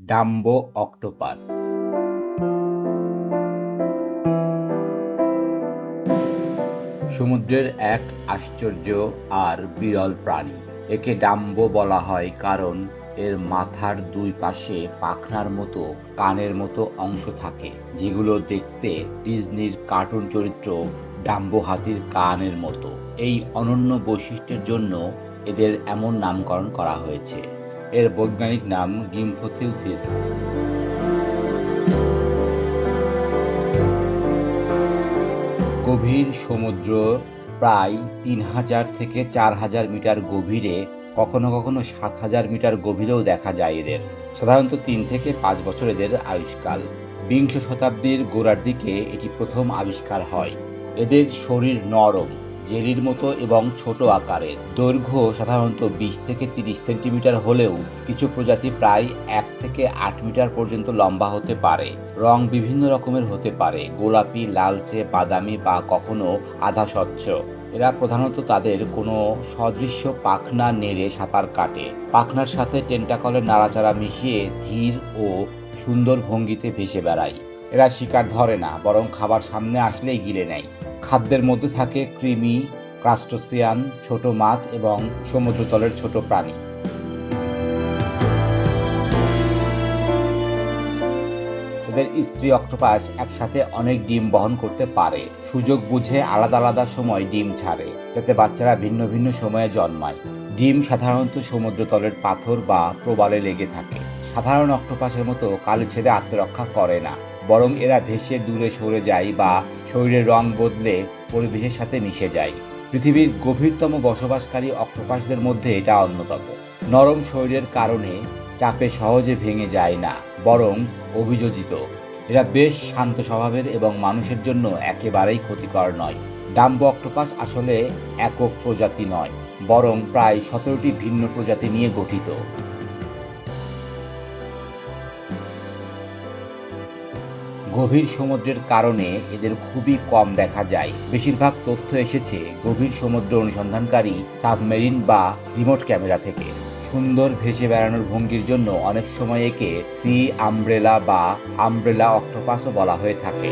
Dumbo octopus সমুদ্রের এক আশ্চর্য আর বিরল প্রাণী। একে ডাম্বো বলা হয় কারণ এর মাথার দুই পাশে পাখনার মতো, কানের মতো অংশ থাকে, যেগুলো দেখতে ডিজনির কার্টুন চরিত্র ডাম্বো হাতির কানের মতো। এই অনন্য বৈশিষ্ট্যের জন্য এদের এমন নামকরণ করা হয়েছে। এর বৈজ্ঞানিক নাম গিমফোথিউথিস। গভীর সমুদ্র প্রায় তিন হাজার থেকে চার হাজার মিটার গভীরে, কখনো কখনো সাত হাজার মিটার গভীরেও দেখা যায় এদের। সাধারণত তিন থেকে পাঁচ বছর এদের আয়ুষ্কাল। বিংশ শতাব্দীর গোড়ার দিকে এটি প্রথম আবিষ্কার হয়। এদের শরীর নরম। জেলির মতো এবং ছোট আকারের। দৈর্ঘ্য সাধারণত বিশ থেকে তিরিশ সেন্টিমিটার হলেও কিছু প্রজাতি প্রায় এক থেকে আট মিটার পর্যন্ত লম্বা হতে পারে। রং বিভিন্ন রকমের হতে পারে। গোলাপি, লালচে, বাদামি বা কখনো আধা স্বচ্ছ এরা প্রধানত তাদের কোনো সদৃশ্য পাখনা নেড়ে সাঁতার কাটে। পাখনার সাথে টেন্টাকলের নাড়াচাড়া মিশিয়ে ধীর ও সুন্দর ভঙ্গিতে ভেসে বেড়ায়। এরা শিকার ধরে না, বরং খাবার সামনে আসলেই গিলে নেয়। খাদ্যের মধ্যে থাকে কৃমি, ক্রাস্টোসিয়ান, ছোট মাছ এবং সমুদ্রতলের ছোট প্রাণী। এদের স্ত্রী অক্টোপাস একসাথে অনেক ডিম বহন করতে পারে। সুযোগ বুঝে আলাদা আলাদা সময় ডিম ছাড়ে, যাতে বাচ্চারা ভিন্ন ভিন্ন সময়ে জন্মায়। ডিম সাধারণত সমুদ্রতলের পাথর বা প্রবালে লেগে থাকে। সাধারণ অক্টোপাসের মতো কালি ছেড়ে আত্মরক্ষা করে না। বরং এরা ভেসে দূরে সরে যায় বা শরীরের রং বদলে পরিবেশের সাথে মিশে যায়। পৃথিবীর গভীরতম বসবাসকারী অক্টোপাসদের মধ্যে এটা অন্যতম। নরম শরীরের কারণে চাপে সহজে ভেঙে যায় না, বরং অভিযোজিত। এরা বেশ শান্ত স্বভাবের এবং মানুষের জন্য একেবারেই ক্ষতিকর নয়। ডাম্বো অক্টোপাস আসলে একক প্রজাতি নয়, বরং প্রায় সতেরোটি ভিন্ন প্রজাতি নিয়ে গঠিত। গভীর সমুদ্রের কারণে এদের খুবই কম দেখা যায়। বেশিরভাগ তথ্য এসেছে গভীর সমুদ্র অনুসন্ধানকারী সাবমেরিন বা রিমোট ক্যামেরা থেকে। সুন্দর ভেসে বেড়ানোর ভঙ্গির জন্য অনেক সময় একে সি আমব্রেলা বা আমব্রেলা অক্টোপাসও বলা হয়ে থাকে।